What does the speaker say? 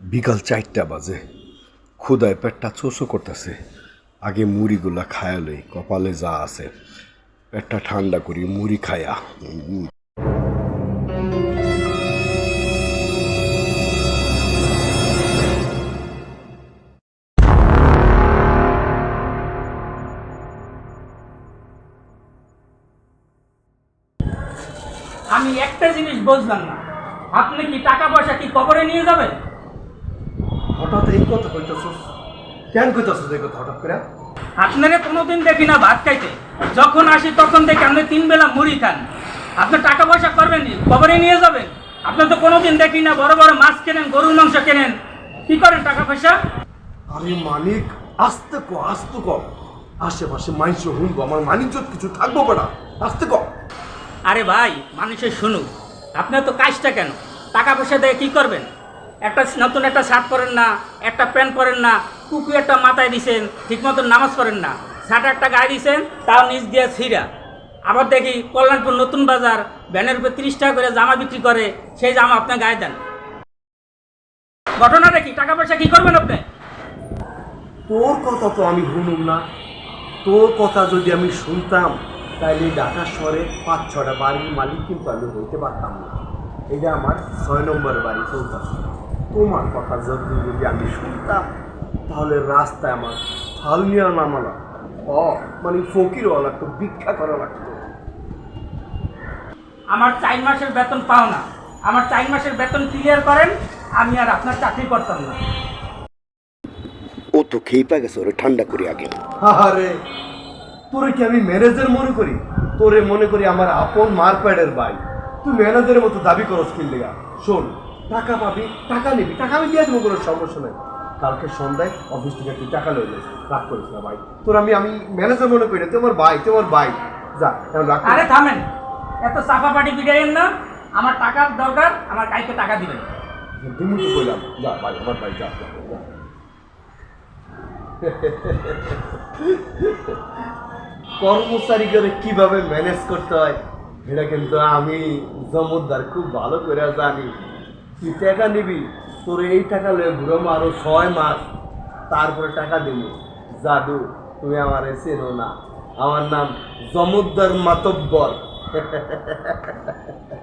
বিকাল চারটা বাজে। ক্ষুদায় পেটটা চোচো করতেছে। আগে মুড়িগুলা খায়া লই, কপালে যা আছে, পেটটা ঠান্ডা করি, মুড়ি খায়া। আমি একটা জিনিস বুঝলাম না। আপনি কি টাকা পয়সা কি কবরে নিয়ে যাবেন? হঠাৎ এই কথা কইতেছস। কেন কইতেছস এই কথা হঠাৎ করে? আপনারে কোনোদিন দেখি না ভাত খাইতে। যখন আসি তখন দেখি আপনি তিন বেলা মুড়ি খান। আপনি টাকা পয়সা করবেন নি কবরে নিয়ে যাবেন। আপনি তো কোনোদিন দেখি না বড় বড় মাছ কেনেন গরুর মাংস কেনেন। কি করেন টাকা পয়সা আরে মানিক আস্তে ক আস্তে ক। আশেপাশে মাইন্স শুনব আমার মানিজ্য কিছু থাকব বেটা আস্তে ক। আরে ভাই মানুষের শুনুক। আপনার তো কাজটা কেন? টাকা পয়সা দিয়ে কি করবেন? একটা নতুন একটা শার্ট পরেন না, একটা প্যান্ট পরেন না টুপি একটা মাথায় দিছেন ঠিক মতন নামাজ পড়েন না। শার্ট একটা গায়ে দিছেন, তাও নিচ দিয়ে ছিঁড়া। আবার দেখি কল্যাণপুর নতুন বাজার ভ্যানের উপরে তিরিশ টাকা করে জামা বিক্রি করে, সেই জামা আপনার গায়ে দেন। ঘটনাটা কি? টাকা পয়সা কি করবেন আপনি? তোর কথা তো আমি শুনুম না। তোর কথা যদি আমি শুনতাম তাহলে ঢাকা শহরে পাঁচ, ছটা বাড়ির মালিক কিন্তু আমি হইতে পারতাম না। এটা আমার ছয় নম্বর বাড়ি চলতেছে তোমার কথা যদি যদি আমি শুনতাম তাহলে রাস্তায় আমার থাল নিয়ে নামা লাগতো মানে ফকির হওয়া লাগতো ভিক্ষা করা লাগতো। আমার চার মাসের বেতন পাও না। আমার চার মাসের বেতন ক্লিয়ার করেন আমি আর আপনার চাকরি করতাম না। ও তো খেয়ে পা গেছে ওরে ঠান্ডা করি আগে। আরে তোরে কি আমি ম্যানেজার মনে করি? তোরে মনে করি আমার আপন মারপ্যাডের ভাই। তুই ম্যানেজারের মতো দাবি করো স্কিল লেগা শোন টাকা পাবি টাকা নিবি। টাকা আমি দিয়ে দেবো কোনো সমস্যা নেই। কালকে সন্ধ্যায় অফিস থেকে তুই টাকা লয়ে যাস রাগ করিস না ভাই। তোর আমি আমি ম্যানেজার মনে করি তুই ভাই তুই আমার ভাই। যা এখন রাগ আরে থামেন। এত চাপা পাটি বিড়াইয়েন না। আমার টাকার দরকার আমার কাইকে টাকা দিবেন। তুমি তো যা ভাই আমার ভাই যা যা, যা। কর্মচারী করে কীভাবে ম্যানেজ করতে হয়? এটা কিন্তু আমি জমদ্দার খুব ভালো করে জানি। তুই টাকা নিবি? তোর এই টাকা লয়ে ঘুরম আরও ছয় মাস। তারপরে টাকা দিবি। জাদু, তুমি আমার চেনো না। আমার নাম জমুদ্দার মাতব্বর।